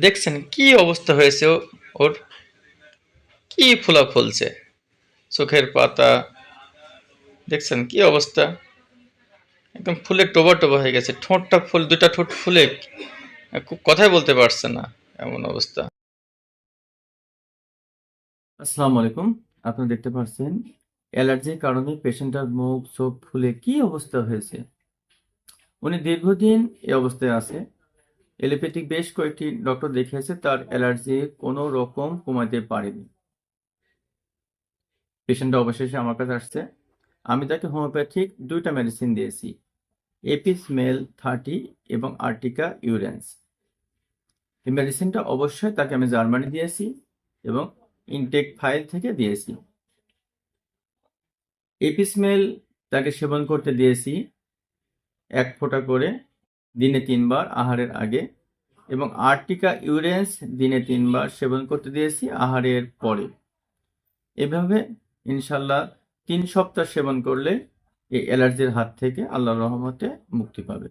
দেখছেন কি অবস্থা হয়েছে ওর? কি ফুলা ফুলছে? চোখের পাতা। দেখছেন কি অবস্থা? একদম ফুলে টোবা টোবা হয়ে গেছে। ঠোঁটটা ফুল দুটা ঠোঁট ফুলে। কথাই বলতে পারছে না এমন অবস্থা। আসসালামু আলাইকুম। আপনি দেখতে পাচ্ছেন, অ্যালার্জির কারণে পেশেন্টের মুখ, চোখ ফুলে কি অবস্থা হয়েছে? উনি দীর্ঘদিন এই অবস্থায় আছে। এলোপ্যাথিক বেশ কয়েকটি ডক্টর দেখিয়েছে, তার অ্যালার্জি কোনো রকম কমাতে পারেনি। পেশেন্টটা অবশেষে আমার কাছে আসছে। আমি তাকে হোমিওপ্যাথিক দুইটা মেডিসিন দিয়েছি এপিস মেল থার্টি এবং আর্টিকা ইউরেন্স। এই মেডিসিনটা অবশ্যই তাকে আমি জার্মানি দিয়েছি এবং ইনটেক ফাইল থেকে দিয়েছি। এপিসমেল তাকে সেবন করতে দিয়েছি, এক ফোঁটা করে দিনে তিনবার আহারের আগে এবং আর্টিকা ইউরেন্স দিনে তিনবার সেবন করতে দিয়েছি আহারের পরে। এভাবে ইনশাল্লাহ তিন সপ্তাহ সেবন করলে এই অ্যালার্জির হাত থেকে আল্লাহ রহমতে মুক্তি পাবে।